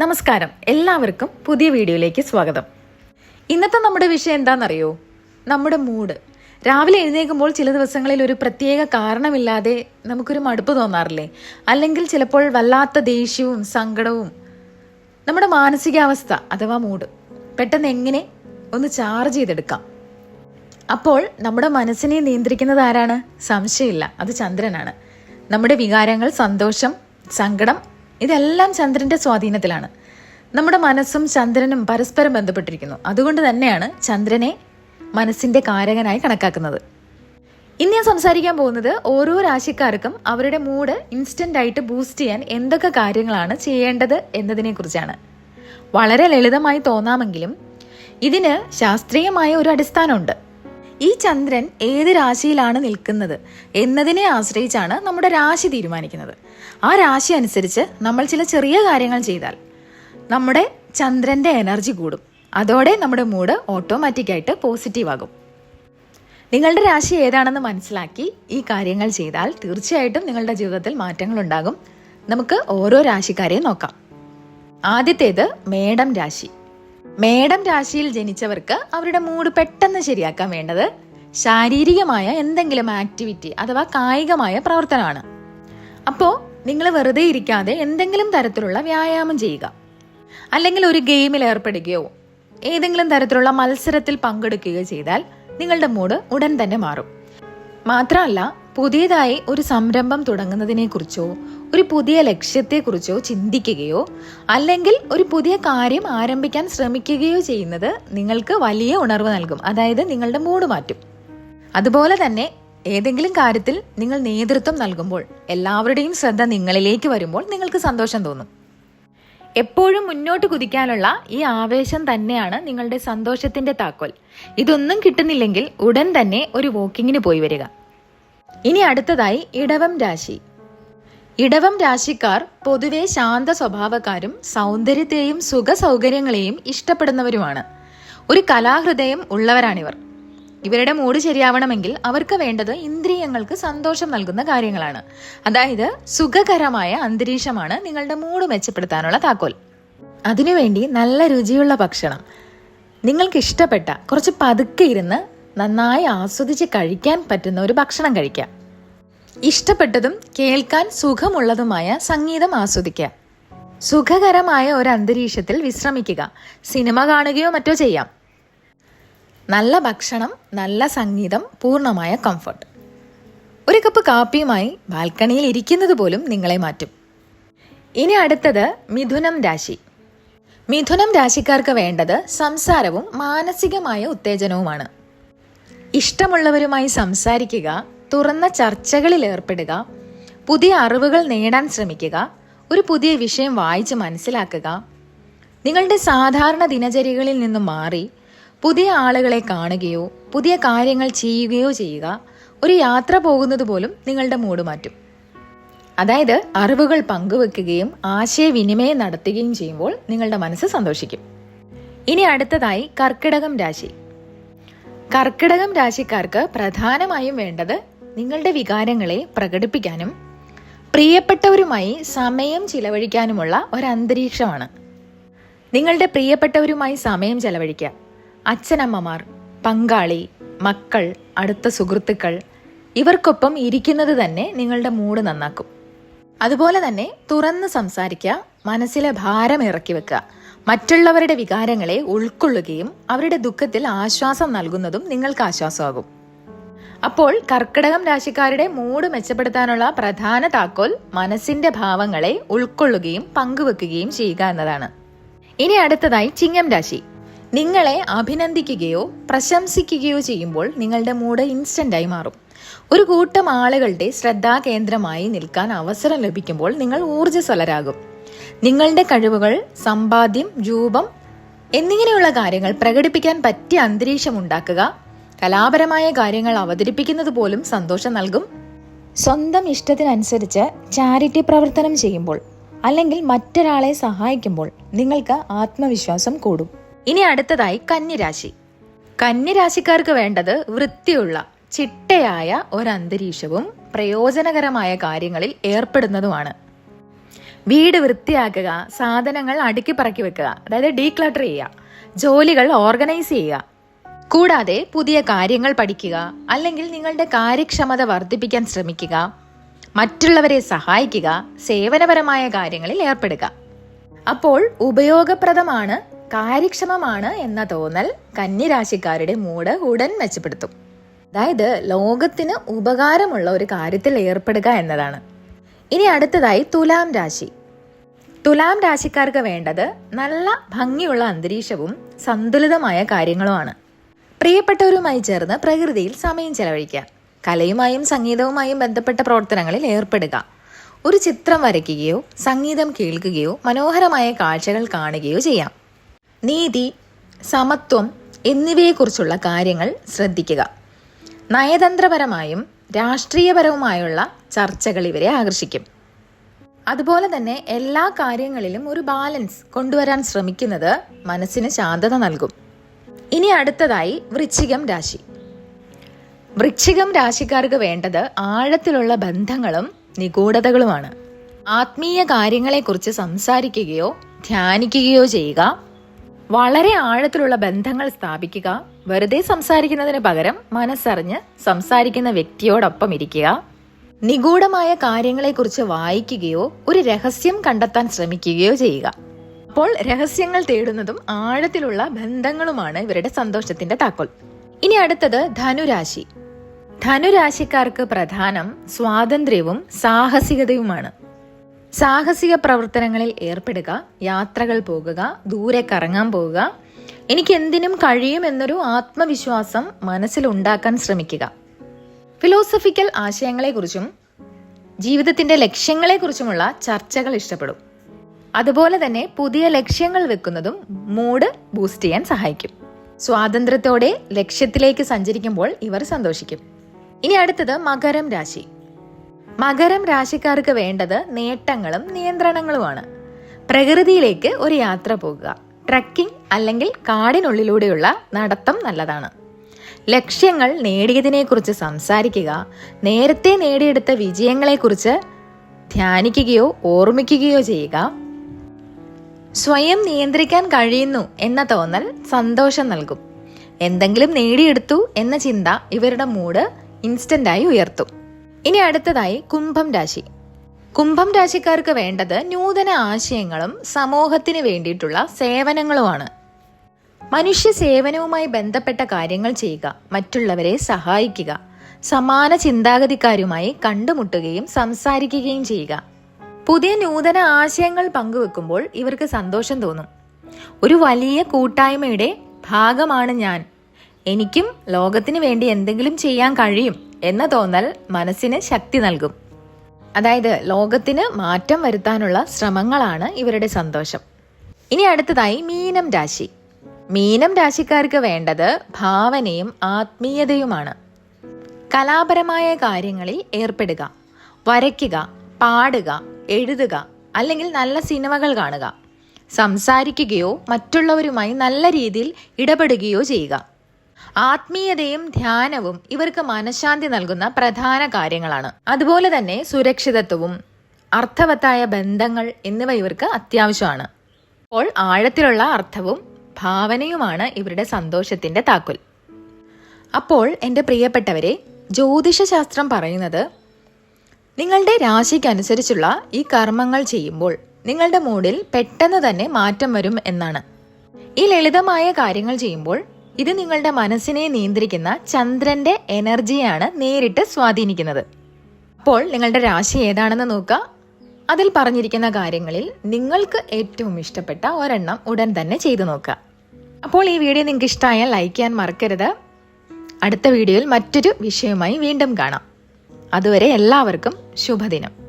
നമസ്കാരം. എല്ലാവർക്കും പുതിയ വീഡിയോയിലേക്ക് സ്വാഗതം. ഇന്നത്തെ നമ്മുടെ വിഷയം എന്താണെന്നറിയോ? നമ്മുടെ മൂഡ്. രാവിലെ എഴുന്നേൽക്കുമ്പോൾ ചില ദിവസങ്ങളിൽ ഒരു പ്രത്യേക കാരണമില്ലാതെ നമുക്കൊരു മടുപ്പ് തോന്നാറില്ലേ? അല്ലെങ്കിൽ ചിലപ്പോൾ വല്ലാത്ത ദേഷ്യവും സങ്കടവും. നമ്മുടെ മാനസികാവസ്ഥ അഥവാ മൂഡ് പെട്ടെന്ന് എങ്ങനെ ഒന്ന് ചാർജ് ചെയ്തെടുക്കാം? അപ്പോൾ നമ്മുടെ മനസ്സിനെ നിയന്ത്രിക്കുന്നത് ആരാണ്? സംശയമില്ല. അത് ചന്ദ്രനാണ്. നമ്മുടെ വികാരങ്ങൾ സന്തോഷം സങ്കടം ഇതെല്ലാം ചന്ദ്രന്റെ സ്വാധീനത്തിലാണ്. നമ്മുടെ മനസ്സും ചന്ദ്രനും പരസ്പരം ബന്ധപ്പെട്ടിരിക്കുന്നു. അതുകൊണ്ട് തന്നെയാണ് ചന്ദ്രനെ മനസ്സിന്റെ കാരകനായി കണക്കാക്കുന്നത്. ഇന്ന് ഞാൻ സംസാരിക്കാൻ പോകുന്നത് ഓരോ രാശിക്കാർക്കും അവരുടെ മൂഡ് ഇൻസ്റ്റന്റ് ആയിട്ട് ബൂസ്റ്റ് ചെയ്യാൻ എന്തൊക്കെ കാര്യങ്ങളാണ് ചെയ്യേണ്ടത് എന്നതിനെ കുറിച്ചാണ് വളരെ ലളിതമായി തോന്നാമെങ്കിലും ഇതിന് ശാസ്ത്രീയമായ ഒരു അടിസ്ഥാനമുണ്ട്. ഈ ചന്ദ്രൻ ഏത് രാശിയിലാണ് നിൽക്കുന്നത് എന്നതിനെ ആശ്രയിച്ചാണ് നമ്മുടെ രാശി തീരുമാനിക്കുന്നത്. ആ രാശി അനുസരിച്ച് നമ്മൾ ചില ചെറിയ കാര്യങ്ങൾ ചെയ്താൽ നമ്മുടെ ചന്ദ്രന്റെ എനർജി കൂടും. അതോടെ നമ്മുടെ മൂഡ് ഓട്ടോമാറ്റിക്കായിട്ട് പോസിറ്റീവ് ആകും. നിങ്ങളുടെ രാശി ഏതാണെന്ന് മനസ്സിലാക്കി ഈ കാര്യങ്ങൾ ചെയ്താൽ തീർച്ചയായിട്ടും നിങ്ങളുടെ ജീവിതത്തിൽ മാറ്റങ്ങൾ ഉണ്ടാകും. നമുക്ക് ഓരോ രാശിക്കാരെയും നോക്കാം. ആദ്യത്തേത് മേടം രാശി. മേടം രാശിയിൽ ജനിച്ചവർക്ക് അവരുടെ മൂഡ് പെട്ടെന്ന് ശരിയാക്കാൻ വേണ്ടത് ശാരീരികമായ എന്തെങ്കിലും ആക്ടിവിറ്റി അഥവാ കായികമായ പ്രവർത്തനമാണ്. അപ്പോൾ നിങ്ങൾ വെറുതെ ഇരിക്കാതെ എന്തെങ്കിലും തരത്തിലുള്ള വ്യായാമം ചെയ്യുക. അല്ലെങ്കിൽ ഒരു ഗെയിമിൽ ഏർപ്പെടുകയോ ഏതെങ്കിലും തരത്തിലുള്ള മത്സരത്തിൽ പങ്കെടുക്കുകയോ ചെയ്താൽ നിങ്ങളുടെ മൂഡ് ഉടൻ തന്നെ മാറും. മാത്രമല്ല പുതിയതായി ഒരു സംരംഭം തുടങ്ങുന്നതിനെക്കുറിച്ചോ ഒരു പുതിയ ലക്ഷ്യത്തെക്കുറിച്ചോ ചിന്തിക്കുകയോ അല്ലെങ്കിൽ ഒരു പുതിയ കാര്യം ആരംഭിക്കാൻ ശ്രമിക്കുകയോ ചെയ്യുന്നത് നിങ്ങൾക്ക് വലിയ ഉണർവ് നൽകും. അതായത് നിങ്ങളുടെ മൂഡ് മാറ്റും. അതുപോലെ തന്നെ ഏതെങ്കിലും കാര്യത്തിൽ നിങ്ങൾ നേതൃത്വം നൽകുമ്പോൾ എല്ലാവരുടെയും ശ്രദ്ധ നിങ്ങളിലേക്ക് വരുമ്പോൾ നിങ്ങൾക്ക് സന്തോഷം തോന്നും. എപ്പോഴും മുന്നോട്ട് കുതിക്കാനുള്ള ഈ ആവേശം തന്നെയാണ് നിങ്ങളുടെ സന്തോഷത്തിന്റെ താക്കോൽ. ഇതൊന്നും കിട്ടുന്നില്ലെങ്കിൽ ഉടൻ തന്നെ ഒരു വോക്കിങ്ങിന് പോയി വരിക. ഇനി അടുത്തതായി ഇടവം രാശി. ഇടവം രാശിക്കാർ പൊതുവെ ശാന്ത സ്വഭാവക്കാരും സൗന്ദര്യത്തെയും സുഖ സൗകര്യങ്ങളെയും ഇഷ്ടപ്പെടുന്നവരുമാണ്. ഒരു കലാഹൃദയം ഉള്ളവരാണിവർ. ഇവരുടെ മൂഡ് ശരിയാവണമെങ്കിൽ അവർക്ക് വേണ്ടത് ഇന്ദ്രിയങ്ങൾക്ക് സന്തോഷം നൽകുന്ന കാര്യങ്ങളാണ്. അതായത് സുഖകരമായ അന്തരീക്ഷമാണ് നിങ്ങളുടെ മൂഡ് മെച്ചപ്പെടുത്താനുള്ള താക്കോൽ. അതിനുവേണ്ടി നല്ല രുചിയുള്ള ഭക്ഷണം. നിങ്ങൾക്ക് ഇഷ്ടപ്പെട്ട കുറച്ച് പതുക്കെ ഇരുന്ന് നന്നായി ആസ്വദിച്ച് കഴിക്കാൻ പറ്റുന്ന ഒരു ഭക്ഷണം കഴിക്കാം. ഇഷ്ടപ്പെട്ടതും കേൾക്കാൻ സുഖമുള്ളതുമായ സംഗീതം ആസ്വദിക്കുക. സുഖകരമായ ഒരു അന്തരീക്ഷത്തിൽ വിശ്രമിക്കുക. സിനിമ കാണുകയോ മറ്റോ ചെയ്യാം. നല്ല ഭക്ഷണം നല്ല സംഗീതം പൂർണമായ കംഫർട്ട് ഒരു കപ്പ് കാപ്പിയുമായി ബാൽക്കണിയിൽ ഇരിക്കുന്നത് പോലും നിങ്ങളെ മാറ്റും. ഇനി അടുത്തത് മിഥുനം രാശി. മിഥുനം രാശിക്കാർക്ക് വേണ്ടത് സംസാരവും മാനസികമായ ഉത്തേജനവുമാണ്. ഇഷ്ടമുള്ളവരുമായി സംസാരിക്കുക തുറന്ന ചർച്ചകളിൽ ഏർപ്പെടുക പുതിയ അറിവുകൾ നേടാൻ ശ്രമിക്കുക ഒരു പുതിയ വിഷയം വായിച്ച് മനസ്സിലാക്കുക നിങ്ങളുടെ സാധാരണ ദിനചര്യകളിൽ നിന്നും മാറി പുതിയ ആളുകളെ കാണുകയോ പുതിയ കാര്യങ്ങൾ ചെയ്യുകയോ ചെയ്യുക ഒരു യാത്ര പോകുന്നത് പോലും നിങ്ങളുടെ മൂഡ് മാറ്റും. അതായത് അറിവുകൾ പങ്കുവെക്കുകയും ആശയവിനിമയം നടത്തുകയും ചെയ്യുമ്പോൾ നിങ്ങളുടെ മനസ്സ് സന്തോഷിക്കും. ഇനി അടുത്തതായി കർക്കിടകം രാശി. കർക്കിടകം രാശിക്കാർക്ക് പ്രധാനമായും വേണ്ടത് നിങ്ങളുടെ വികാരങ്ങളെ പ്രകടിപ്പിക്കാനും പ്രിയപ്പെട്ടവരുമായി സമയം ചിലവഴിക്കാനുമുള്ള ഒരന്തരീക്ഷമാണ്. നിങ്ങളുടെ പ്രിയപ്പെട്ടവരുമായി സമയം ചെലവഴിക്കുക. അച്ഛനമ്മമാർ പങ്കാളി മക്കൾ അടുത്ത സുഹൃത്തുക്കൾ ഇവർക്കൊപ്പം ഇരിക്കുന്നത് തന്നെ നിങ്ങളുടെ മൂഡ് നന്നാക്കും. അതുപോലെ തന്നെ തുറന്ന് സംസാരിക്കുക മനസ്സിലെ ഭാരം ഇറക്കി വെക്കുക. മറ്റുള്ളവരുടെ വികാരങ്ങളെ ഉൾക്കൊള്ളുകയും അവരുടെ ദുഃഖത്തിൽ ആശ്വാസം നൽകുന്നതും നിങ്ങൾക്ക് ആശ്വാസമാകും. അപ്പോൾ കർക്കിടകം രാശിക്കാരുടെ മൂഡ് മെച്ചപ്പെടുത്താനുള്ള പ്രധാന താക്കോൽ മനസ്സിന്റെ ഭാവങ്ങളെ ഉൾക്കൊള്ളുകയും പങ്കുവെക്കുകയും ചെയ്യുക എന്നതാണ്. ഇനി അടുത്തതായി ചിങ്ങം രാശി. നിങ്ങളെ അഭിനന്ദിക്കുകയോ പ്രശംസിക്കുകയോ ചെയ്യുമ്പോൾ നിങ്ങളുടെ മൂഡ് ഇൻസ്റ്റന്റായി മാറും. ഒരു കൂട്ടം ആളുകളുടെ ശ്രദ്ധാകേന്ദ്രമായി നിൽക്കാൻ അവസരം ലഭിക്കുമ്പോൾ നിങ്ങൾ ഊർജസ്വലരാകും. നിങ്ങളുടെ കഴിവുകൾ സമ്പാദ്യം രൂപം എന്നിങ്ങനെയുള്ള കാര്യങ്ങൾ പ്രകടിപ്പിക്കാൻ പറ്റിയ അന്തരീക്ഷം ഉണ്ടാക്കുക കലാപരമായ കാര്യങ്ങൾ അവതരിപ്പിക്കുന്നത് പോലും സന്തോഷം നൽകും. സ്വന്തം ഇഷ്ടത്തിനനുസരിച്ച് ചാരിറ്റി പ്രവർത്തനം ചെയ്യുമ്പോൾ അല്ലെങ്കിൽ മറ്റൊരാളെ സഹായിക്കുമ്പോൾ നിങ്ങൾക്ക് ആത്മവിശ്വാസം കൂടും. ഇനി അടുത്തതായി കന്നിരാശി. കന്നിരാശിക്കാർക്ക് വേണ്ടത് വൃത്തിയുള്ള ചിട്ടയായ ഒരന്തരീക്ഷവും പ്രയോജനകരമായ കാര്യങ്ങളിൽ ഏർപ്പെടുന്നതുമാണ്. വീട് വൃത്തിയാക്കുക സാധനങ്ങൾ അടുക്കി പറക്കി വെക്കുക അതായത് ഡീക്ലട്ടർ ചെയ്യുക ജോലികൾ ഓർഗനൈസ് ചെയ്യുക കൂടാതെ പുതിയ കാര്യങ്ങൾ പഠിക്കുക അല്ലെങ്കിൽ നിങ്ങളുടെ കാര്യക്ഷമത വർദ്ധിപ്പിക്കാൻ ശ്രമിക്കുക. മറ്റുള്ളവരെ സഹായിക്കുക സേവനപരമായ കാര്യങ്ങളിൽ ഏർപ്പെടുക. അപ്പോൾ ഉപയോഗപ്രദമാണ് കാര്യക്ഷമമാണ് എന്ന തോന്നൽ കന്നിരാശിക്കാരുടെ മൂഡ് ഉടൻ മെച്ചപ്പെടുത്തും. അതായത് ലോകത്തിന് ഉപകാരമുള്ള ഒരു കാര്യത്തിൽ ഏർപ്പെടുക എന്നതാണ്. ഇനി അടുത്തതായി തുലാം രാശി. തുലാം രാശിക്കാർക്ക് വേണ്ടത് നല്ല ഭംഗിയുള്ള അന്തരീക്ഷവും സന്തുലിതമായ കാര്യങ്ങളുമാണ്. പ്രിയപ്പെട്ടവരുമായി ചേർന്ന് പ്രകൃതിയിൽ സമയം ചെലവഴിക്കുക. കലയുമായും സംഗീതവുമായും ബന്ധപ്പെട്ട പ്രവർത്തനങ്ങളിൽ ഏർപ്പെടുക. ഒരു ചിത്രം വരയ്ക്കുകയോ സംഗീതം കേൾക്കുകയോ മനോഹരമായ കാഴ്ചകൾ കാണുകയോ ചെയ്യാം. നീതി സമത്വം എന്നിവയെക്കുറിച്ചുള്ള കാര്യങ്ങൾ ശ്രദ്ധിക്കുക. നയതന്ത്രപരമായും രാഷ്ട്രീയപരവുമായുള്ള ചർച്ചകൾ ഇവരെ ആകർഷിക്കും. അതുപോലെ തന്നെ എല്ലാ കാര്യങ്ങളിലും ഒരു ബാലൻസ് കൊണ്ടുവരാൻ ശ്രമിക്കുന്നത് മനസ്സിന് ശാന്തത നൽകും. ഇനി അടുത്തതായി വൃശ്ചികം രാശി. വൃശ്ചികം രാശിക്കാർക്ക് വേണ്ടത് ആഴത്തിലുള്ള ബന്ധങ്ങളും നിഗൂഢതകളുമാണ്. ആത്മീയ കാര്യങ്ങളെക്കുറിച്ച് സംസാരിക്കുകയോ ധ്യാനിക്കുകയോ ചെയ്യുക വളരെ ആഴത്തിലുള്ള ബന്ധങ്ങൾ സ്ഥാപിക്കുക വെറുതെ സംസാരിക്കുന്നതിന് പകരം മനസ്സറിഞ്ഞ് സംസാരിക്കുന്ന വ്യക്തിയോടൊപ്പം ഇരിക്കുക നിഗൂഢമായ കാര്യങ്ങളെക്കുറിച്ച് വായിക്കുകയോ ഒരു രഹസ്യം കണ്ടെത്താൻ ശ്രമിക്കുകയോ ചെയ്യുക. അപ്പോൾ രഹസ്യങ്ങൾ തേടുന്നതും ആഴത്തിലുള്ള ബന്ധങ്ങളുമാണ് ഇവരുടെ സന്തോഷത്തിന്റെ താക്കോൽ. ഇനി അടുത്തത് ധനുരാശി. ധനുരാശിക്കാർക്ക് പ്രധാനം സ്വാതന്ത്ര്യവും സാഹസികതയുമാണ്. സാഹസിക പ്രവർത്തനങ്ങളിൽ ഏർപ്പെടുക യാത്രകൾ പോകുക ദൂരെ കറങ്ങാൻ പോവുക എനിക്ക് എന്തിനും കഴിയും എന്നൊരു ആത്മവിശ്വാസം മനസ്സിൽ ഉണ്ടാക്കാൻ ശ്രമിക്കുക. ഫിലോസഫിക്കൽ ആശയങ്ങളെക്കുറിച്ചും ജീവിതത്തിന്റെ ലക്ഷ്യങ്ങളെക്കുറിച്ചുമുള്ള ചർച്ചകൾ ഇഷ്ടപ്പെടും. അതുപോലെ തന്നെ പുതിയ ലക്ഷ്യങ്ങൾ വെക്കുന്നതും മൂഡ് ബൂസ്റ്റ് ചെയ്യാൻ സഹായിക്കും. സ്വാതന്ത്ര്യത്തോടെ ലക്ഷ്യത്തിലേക്ക് സഞ്ചരിക്കുമ്പോൾ ഇവർ സന്തോഷിക്കും. ഇനി അടുത്തത് മകരം രാശി. മകരം രാശിക്കാർക്ക് വേണ്ടത് നേട്ടങ്ങളും നിയന്ത്രണങ്ങളുമാണ്. പ്രകൃതിയിലേക്ക് ഒരു യാത്ര പോകുക. ട്രക്കിംഗ് അല്ലെങ്കിൽ കാടിനുള്ളിലൂടെയുള്ള നടത്തം നല്ലതാണ്. ലക്ഷ്യങ്ങൾ നേടിയതിനെക്കുറിച്ച് സംസാരിക്കുക നേരത്തെ നേടിയെടുത്ത വിജയങ്ങളെക്കുറിച്ച് ധ്യാനിക്കുകയോ ഓർമ്മിക്കുകയോ ചെയ്യുക സ്വയം നിയന്ത്രിക്കാൻ കഴിയുന്നു എന്ന തോന്നൽ സന്തോഷം നൽകും. എന്തെങ്കിലും നേടിയെടുത്തു എന്ന ചിന്ത ഇവരുടെ മൂഡ് ഇൻസ്റ്റന്റായി ഉയർത്തും. ഇനി അടുത്തതായി കുംഭം രാശി. കുംഭം രാശിക്കാർക്ക് വേണ്ടത് നൂതന ആശയങ്ങളും സമൂഹത്തിന് വേണ്ടിയിട്ടുള്ള സേവനങ്ങളുമാണ്. മനുഷ്യ സേവനവുമായി ബന്ധപ്പെട്ട കാര്യങ്ങൾ ചെയ്യുക മറ്റുള്ളവരെ സഹായിക്കുക സമാന ചിന്താഗതിക്കാരുമായി കണ്ടുമുട്ടുകയും സംസാരിക്കുകയും ചെയ്യുക. പുതിയ നൂതന ആശയങ്ങൾ പങ്കുവെക്കുമ്പോൾ ഇവർക്ക് സന്തോഷം തോന്നും. ഒരു വലിയ കൂട്ടായ്മയുടെ ഭാഗമാണ് ഞാൻ. എനിക്കും ലോകത്തിന് വേണ്ടി എന്തെങ്കിലും ചെയ്യാൻ കഴിയും എന്ന തോന്നൽ മനസ്സിന് ശക്തി നൽകും. അതായത് ലോകത്തിന് മാറ്റം വരുത്താനുള്ള ശ്രമങ്ങളാണ് ഇവരുടെ സന്തോഷം. ഇനി അടുത്തതായി മീനം രാശി. മീനം രാശിക്കാർക്ക് വേണ്ടത് ഭാവനയും ആത്മീയതയുമാണ്. കലാപരമായ കാര്യങ്ങളിൽ ഏർപ്പെടുക വരയ്ക്കുക പാടുക എഴുതുക അല്ലെങ്കിൽ നല്ല സിനിമകൾ കാണുക. സംസാരിക്കുകയോ മറ്റുള്ളവരുമായി നല്ല രീതിയിൽ ഇടപെടുകയോ ചെയ്യുക. ആത്മീയതയും ധ്യാനവും ഇവർക്ക് മനഃശാന്തി നൽകുന്ന പ്രധാന കാര്യങ്ങളാണ്. അതുപോലെ തന്നെ സുരക്ഷിതത്വവും അർത്ഥവത്തായ ബന്ധങ്ങൾ എന്നിവ ഇവർക്ക് അത്യാവശ്യമാണ്. അപ്പോൾ ആഴത്തിലുള്ള അർത്ഥവും ഭാവനയുമാണ് ഇവരുടെ സന്തോഷത്തിന്റെ താക്കോൽ. അപ്പോൾ എന്റെ പ്രിയപ്പെട്ടവരെ ജ്യോതിഷശാസ്ത്രം പറയുന്നത് നിങ്ങളുടെ രാശിക്കനുസരിച്ചുള്ള ഈ കർമ്മങ്ങൾ ചെയ്യുമ്പോൾ നിങ്ങളുടെ മൂഡിൽ പെട്ടെന്ന് തന്നെ മാറ്റം വരും എന്നാണ്. ഈ ലളിതമായ കാര്യങ്ങൾ ചെയ്യുമ്പോൾ ഇത് നിങ്ങളുടെ മനസ്സിനെ നിയന്ത്രിക്കുന്ന ചന്ദ്രന്റെ എനർജിയാണ് നേരിട്ട് സ്വാധീനിക്കുന്നത്. അപ്പോൾ നിങ്ങളുടെ രാശി ഏതാണെന്ന് നോക്കുക. അതിൽ പറഞ്ഞിരിക്കുന്ന കാര്യങ്ങളിൽ നിങ്ങൾക്ക് ഏറ്റവും ഇഷ്ടപ്പെട്ട ഒരെണ്ണം ഉടൻ തന്നെ ചെയ്തു നോക്കുക. അപ്പോൾ ഈ വീഡിയോ നിങ്ങൾക്ക് ഇഷ്ടമായാൽ ലൈക്ക് ചെയ്യാൻ മറക്കരുത്. അടുത്ത വീഡിയോയിൽ മറ്റൊരു വിഷയവുമായി വീണ്ടും കാണാം. അതുവരെ എല്ലാവർക്കും ശുഭദിനം.